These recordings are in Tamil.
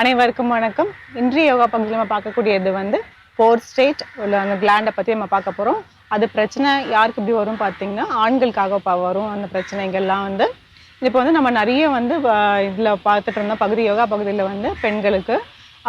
அனைவருக்கும் வணக்கம். இன்றைய யோகா பகுதியில் நம்ம பார்க்கக்கூடியது வந்து ஃபோர் ஸ்டேட் உள்ள அந்த கிளாண்டை பற்றி நம்ம பார்க்க போகிறோம் அது பிரச்சனை யாருக்கு இப்படி வரும் பார்த்தீங்கன்னா ஆண்களுக்காக வரும். அந்த பிரச்சனைகள்லாம் வந்து இப்போ வந்து நம்ம நிறைய வந்து இதில் பார்த்துட்டு இருந்தோம். பகுதி யோகா பகுதியில் வந்து பெண்களுக்கு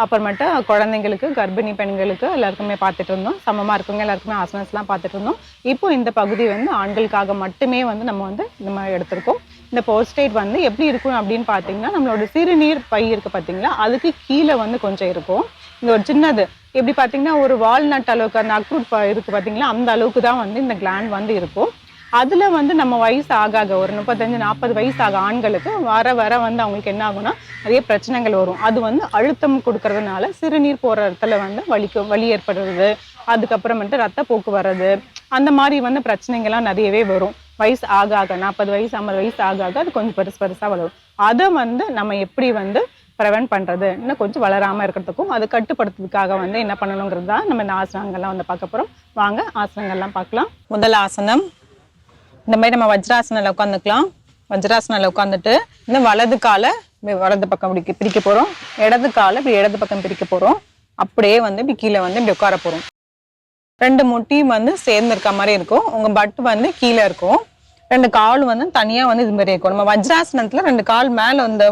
அப்புறமேட்டு குழந்தைங்களுக்கு கர்ப்பிணி பெண்களுக்கு எல்லாருக்குமே பார்த்துட்டு இருந்தோம். சமமாக இருக்கவங்க எல்லாருக்குமே ஆசனஸ்லாம் பார்த்துட்டு இருந்தோம். இப்போ இந்த பகுதி வந்து ஆண்களுக்காக மட்டுமே வந்து நம்ம வந்து நம்ம எடுத்திருக்கோம். இந்த போஸ்டேட் வந்து எப்படி இருக்கும் அப்படின்னு பார்த்தீங்கன்னா நம்மளோட சிறுநீர் பை இருக்கு பார்த்தீங்களா? அதுக்கு கீழே வந்து கொஞ்சம் இருக்கும். இந்த ஒரு சின்னது எப்படி பார்த்தீங்கன்னா ஒரு வால்நட் அளவுக்கு அந்த அக்ரூட் ப- இருக்கு பார்த்தீங்களா? அந்த அளவுக்கு தான் வந்து இந்த கிளாண்ட் வந்து இருக்கும். அதில் வந்து நம்ம வயசு ஆக ஆக ஒரு முப்பத்தஞ்சு நாற்பது வயசு ஆக ஆண்களுக்கு வர வர வந்து அவங்களுக்கு என்ன ஆகும்னா நிறைய பிரச்சனைகள் வரும். அது வந்து அழுத்தம் கொடுக்கறதுனால சிறுநீர் போகிற இடத்துல வந்து வலிக்கும் வலி ஏற்படுறது அதுக்கப்புறமேட்டு ரத்த போக்கு வர்றது அந்த மாதிரி வந்து பிரச்சனைகள்லாம் நிறையவே வரும். வயசு ஆக ஆக நாற்பது வயசு ஐம்பது வயசு ஆக ஆக அது கொஞ்சம் பெருசு பெருசாக வளரும். அதை வந்து நம்ம எப்படி வந்து ப்ரிவென்ட் பண்ணுறது இன்னும் கொஞ்சம் வளராமல் இருக்கிறதுக்கும் அது கட்டுப்படுத்துறதுக்காக வந்து என்ன பண்ணணுங்கிறது தான் நம்ம இந்த ஆசனங்கள்லாம் வந்து பார்க்க போகிறோம் வாங்க ஆசனங்கள்லாம் பார்க்கலாம். முதல் ஆசனம். இந்த மாதிரி நம்ம வஜ்ராசனில் உட்காந்துக்கலாம். வஜ்ராசனில் உட்காந்துட்டு இந்த வலது காலை வலது பக்கம் பிடிக்க பிரிக்க போகிறோம் இடது காலை இப்படி இடது பக்கம் பிரிக்க போகிறோம் அப்படியே வந்து இப்படி கீழே வந்து இப்படி உட்கார போகிறோம் ரெண்டு முட்டியும் வந்து சேர்ந்து இருக்க மாதிரி இருக்கும். உங்கள் பட்டு வந்து கீழே இருக்கும். ரெண்டு கால் வந்து தனியாக வந்து இது மாதிரி இருக்கும். நம்ம வஜ்ராசனத்தில் ரெண்டு கால் மேலே வந்து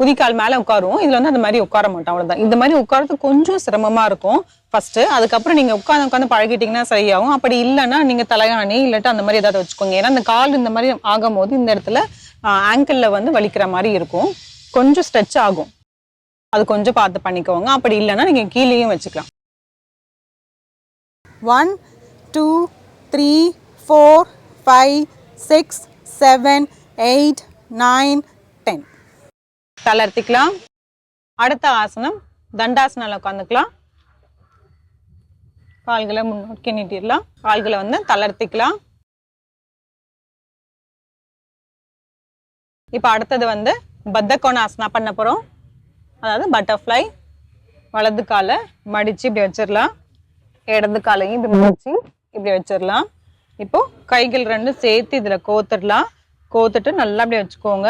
குதிக்கால் மேலே உட்காருவோம். இதில் வந்து அந்த மாதிரி உட்கார மாட்டோம். அவ்வளோதான் இந்த மாதிரி உட்காரது கொஞ்சம் சிரமமாக இருக்கும். ஃபஸ்ட்டு அதுக்கப்புறம் நீங்கள் உட்காந்து உட்காந்து பழகிட்டிங்கன்னா சரியாகும். அப்படி இல்லைன்னா நீங்கள் தலையாணி இல்லாட்டா அந்த மாதிரி ஏதாவது வச்சுக்கோங்க. ஏன்னா அந்த கால் இந்த மாதிரி ஆகும்போது இந்த இடத்துல ஆங்கிளில் வந்து வலிக்கிற மாதிரி இருக்கும். கொஞ்சம் ஸ்ட்ரெச் ஆகும். அது கொஞ்சம் பார்த்து பண்ணிக்கோங்க. அப்படி இல்லைன்னா நீங்கள் கீழேயும் வச்சுக்கலாம். One two three four five six seven eight nine ten தளர்த்திக்கலாம். அடுத்த ஆசனம் தண்டாசனம் உட்காந்துக்கலாம் கால்களை முன்னோக்கி நீட்டிடலாம் கால்களை வந்து தளர்த்திக்கலாம். இப்போ அடுத்தது வந்து பத்தகோணாசனா பண்ண போகிறோம் அதாவது பட்டர்ஃப்ளை வலது காலை மடித்து இப்படி வச்சிடலாம் இடது காலையும் இப்படி முடிச்சு இப்படி வச்சிடலாம். இப்போ கைகள் ரெண்டும் சேர்த்து இதில் கோத்துடலாம். கோத்துட்டு நல்லா அப்படி வச்சுக்கோங்க.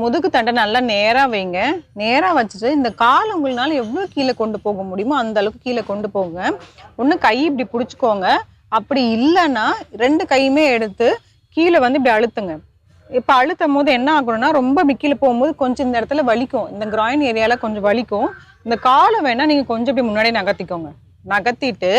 முதுகு தண்டை நல்லா நேராக வைங்க. நேராக வச்சுட்டு இந்த கால் உங்களால எவ்வளோ கீழே கொண்டு போக முடியுமோ அந்த அளவுக்கு கீழே கொண்டு போங்க. ஒன்று கை இப்படி பிடிச்சிக்கோங்க. அப்படி இல்லைன்னா ரெண்டு கையுமே எடுத்து கீழே வந்து இப்படி அழுத்துங்க. இப்போ அழுத்தும் போது என்ன ஆகணும்னா ரொம்ப மிக்கில கீழே போகும்போது கொஞ்சம் இந்த இடத்துல வலிக்கும். இந்த கிராயின் ஏரியாவில் கொஞ்சம் வலிக்கும். இந்த காலை வேணால் நீங்கள் கொஞ்சம் இப்படி முன்னாடி நகர்த்திக்கோங்க. நகர்த்திட்டு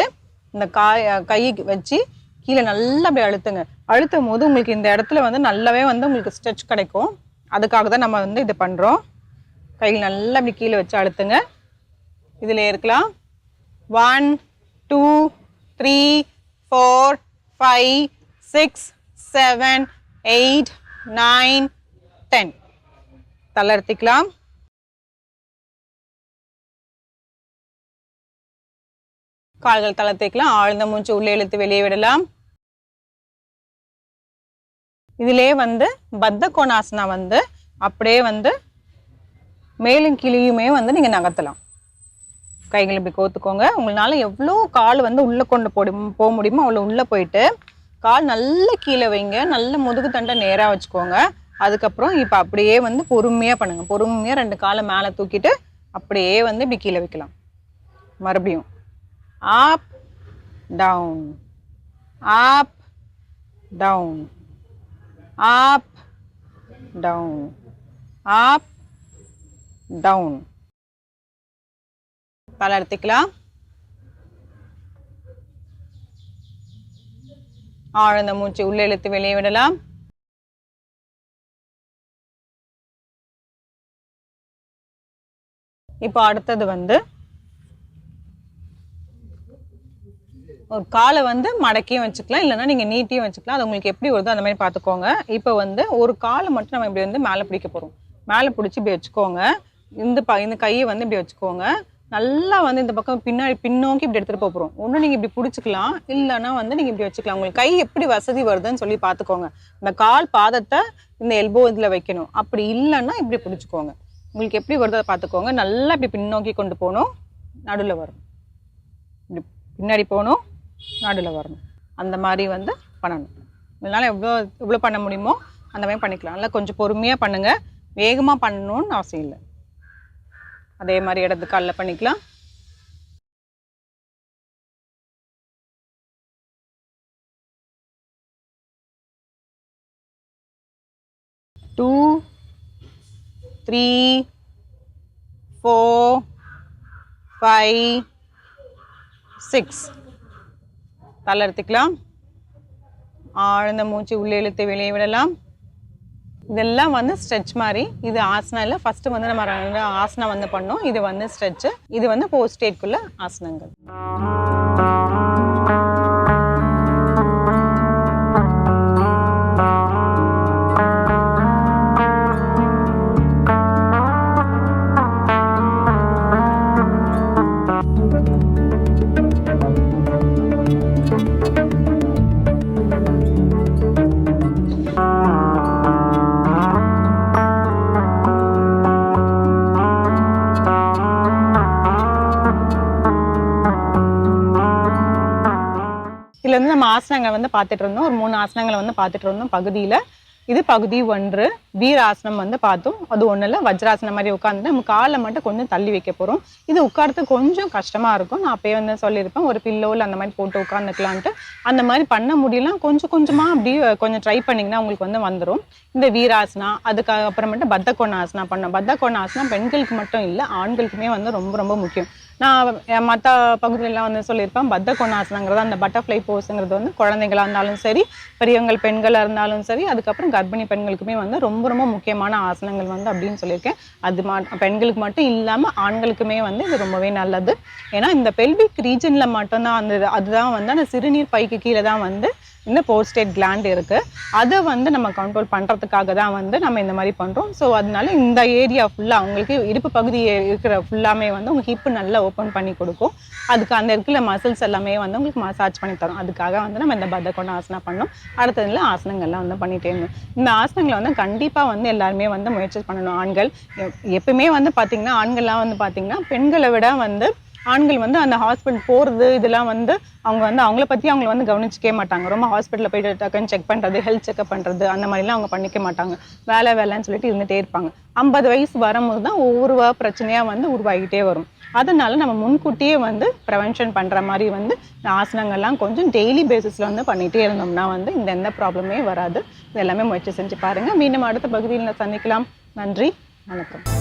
இந்த காய் கையை வச்சு கீழே நல்லா அப்படி அழுத்துங்க. அழுத்தும் போது உங்களுக்கு இந்த இடத்துல வந்து நல்லாவே வந்து உங்களுக்கு ஸ்ட்ரெச் கிடைக்கும். அதுக்காக தான் நம்ம வந்து இது பண்ணுறோம் கையில் நல்லா அப்படி கீழே வச்சு அழுத்துங்க. இதில் இருக்கலாம். One two three four five six seven eight nine ten தளர்த்திக்கலாம் கால்கள் தளர்த்திக்கலாம். ஆழ்ந்த மூச்சு உள்ளே இழுத்து வெளியே விடலாம். இதிலே வந்து பத்த கோணாசனா வந்து அப்படியே வந்து மேலும் கீழேயுமே வந்து நீங்கள் நகர்த்தலாம். கைகள் இப்படி கோத்துக்கோங்க. உங்களால் எவ்வளோ கால் வந்து உள்ளே கொண்டு போடி போக முடியுமோ அவ்வளோ உள்ளே போயிட்டு கால் நல்ல கீழே வைங்க. நல்ல முதுகு தண்டை நேராக வச்சுக்கோங்க. அதுக்கப்புறம் இப்போ அப்படியே வந்து பொறுமையாக பண்ணுங்கள் பொறுமையாக ரெண்டு காலை மேலே தூக்கிட்டு அப்படியே வந்து இப்படி கீழே வைக்கலாம். மறுபடியும். Up down up down up down up down எடுத்துக்கலாம். ஆழ்ந்த மூச்சு உள்ளே இழுத்து வெளியே விடலாம். இப்போ அடுத்தது வந்து ஒரு காலை வந்து மடக்கியும் வச்சுக்கலாம் இல்லைன்னா நீங்கள் நீட்டியும் வச்சுக்கலாம். அது உங்களுக்கு எப்படி வருதோ அந்த மாதிரி பார்த்துக்கோங்க. இப்போ வந்து ஒரு காலை மட்டும் நம்ம இப்படி வந்து மேலே பிடிக்க போகிறோம் மேலே பிடிச்சி இப்படி வச்சுக்கோங்க. இந்த ப இந்த கையை வந்து இப்படி வச்சுக்கோங்க. நல்லா வந்து இந்த பக்கம் பின்னாடி பின்னோக்கி இப்படி எடுத்துகிட்டு போக போறோம். ஒன்று நீங்கள் இப்படி பிடிச்சிக்கலாம் இல்லைன்னா வந்து நீங்கள் இப்படி வச்சுக்கலாம். உங்களுக்கு கை எப்படி வசதி வருதுன்னு சொல்லி பார்த்துக்கோங்க. இந்த கால் பாதத்தை இந்த எல்போ இதில் வைக்கணும். அப்படி இல்லைன்னா இப்படி பிடிச்சிக்கோங்க. உங்களுக்கு எப்படி வருதோ அதை பார்த்துக்கோங்க. நல்லா இப்படி பின்னோக்கி கொண்டு போகணும். நடுவில் வரும். இப்படி பின்னாடி போகணும். நடுவில் வரணும். அந்த மாதிரி வந்து பண்ணணும். இதனால் எவ்வளோ எவ்வளோ பண்ண முடியுமோ அந்த மாதிரி பண்ணிக்கலாம். இல்லை கொஞ்சம் பொறுமையாக பண்ணுங்கள் வேகமாக பண்ணணும்னு அவசியம் இல்லை. அதே மாதிரி இடது காலில் பண்ணிக்கலாம். Two three four five six தலை எடுத்துக்கலாம். ஆழ்ந்த மூச்சு உள்ளே இழுத்து வெளியே விடலாம். இதெல்லாம் வந்து ஸ்ட்ரெச் மாதிரி. இது ஆசனா இல்லை. ஃபஸ்ட்டு வந்து நம்ம ஆசனா வந்து பண்ணோம். இது வந்து ஸ்ட்ரெச்சு இது வந்து போஸ்டேட்குள்ள ஆசனங்கள். இதுல வந்து நம்ம ஆசனங்களை வந்து பார்த்துட்டு இருந்தோம். ஒரு மூணு ஆசனங்களை வந்து பார்த்துட்டு இருந்தோம் பகுதியில. இது பகுதி ஒன்று. வீராசனம் வந்து பார்த்தோம். அது ஒன்றும் இல்லை. வஜ்ராசனம் மாதிரி உட்காந்து நம்ம காலை மட்டும் கொஞ்சம் தள்ளி வைக்க போகிறோம் இது உட்காரது கொஞ்சம் கஷ்டமாக இருக்கும். நான் அப்பயே வந்து சொல்லியிருப்பேன். ஒரு பில்லோவில் அந்த மாதிரி போட்டு உட்காந்துக்கலான்ட்டு அந்த மாதிரி பண்ண முடியலாம் கொஞ்சம் கொஞ்சமாக அப்படி கொஞ்சம் ட்ரை பண்ணிங்கன்னா உங்களுக்கு வந்து வந்துடும் இந்த வீராசனா அதுக்கு அப்புறமேட்டு பத்த பண்ணோம். பத்த பெண்களுக்கு மட்டும் இல்லை ஆண்களுக்குமே வந்து ரொம்ப ரொம்ப முக்கியம். நான் மற்ற பகுதியிலலாம் வந்து சொல்லியிருப்பேன். பத்த கொண்டாசனங்கிறது அந்த பட்டர்ஃப்ளை போஸுங்கிறது வந்து குழந்தைங்களா இருந்தாலும் சரி பெரியவங்கள் பெண்களாக இருந்தாலும் சரி அதுக்கப்புறம் கர்ப்பிணி பெண்களுக்குமே வந்து ரொம்ப ரொம்ப முக்கியமான ஆசனங்கள் வந்து அப்படின்னு சொல்லியிருக்கேன். அது மா பெண்களுக்கு மட்டும் இல்லாமல் ஆண்களுக்குமே வந்து இது ரொம்பவே நல்லது. ஏன்னா இந்த பெல்விக் ரீஜனில் மட்டும்தான் அந்த அதுதான் வந்து அந்த சிறுநீர் பைக்கு கீழே தான் வந்து இந்த போஸ்டேட் கிளாண்ட் இருக்குது அதை வந்து நம்ம கண்ட்ரோல் பண்ணுறதுக்காக தான் வந்து நம்ம இந்த மாதிரி பண்ணுறோம் ஸோ அதனால இந்த ஏரியா ஃபுல்லாக அவங்களுக்கு இடுப்பு பகுதி இருக்கிற ஃபுல்லாமே வந்து உங்களுக்கு ஹிப்பு நல்லா ஓப்பன் பண்ணி கொடுக்கும். அதுக்கு அந்த இருக்கிற மசில்ஸ் எல்லாமே வந்து உங்களுக்கு மசாஜ் பண்ணி தரும். அதுக்காக வந்து நம்ம இந்த பதக்கொண்ட ஆசனா பண்ணோம். அடுத்ததுல ஆசனங்கள்லாம் வந்து பண்ணிகிட்டே இருந்தோம். இந்த ஆசனங்களை வந்து கண்டிப்பாக வந்து எல்லாருமே வந்து முயற்சி பண்ணணும். ஆண்கள் எப்பவுமே வந்து பார்த்திங்கன்னா ஆண்கள்லாம் வந்து பார்த்திங்கன்னா பெண்களை விட வந்து ஆண்கள் வந்து அந்த ஹாஸ்பிட்டல் போகிறது இதெல்லாம் வந்து அவங்க வந்து அவங்கள பற்றி அவங்கள வந்து கவனிச்சிக்கவே மாட்டாங்க. ரொம்ப ஹாஸ்பிட்டலில் போயிட்டு டக்குன்னு செக் பண்ணுறது ஹெல்த் செக்அப் பண்ணுறது அந்த மாதிரிலாம் அவங்க பண்ணிக்க மாட்டாங்க. வேலை வேலைன்னு சொல்லிட்டு இருந்துகிட்டே இருப்பாங்க. ஐம்பது வயசு வரும்போது தான் ஒவ்வொரு பிரச்சனையாக வந்து உருவாகிட்டே வரும். அதனால நம்ம முன்கூட்டியே வந்து ப்ரிவென்ஷன் பண்ணுற மாதிரி வந்து இந்த ஆசனங்கள்லாம் கொஞ்சம் டெய்லி பேசிஸில் வந்து பண்ணிகிட்டே இருந்தோம்னா வந்து இந்த எந்த ப்ராப்ளமே வராது. இது எல்லாமே முயற்சி செஞ்சு பாருங்கள் மீண்டும் அடுத்த பகுதியில் சந்திக்கலாம். நன்றி. வணக்கம்.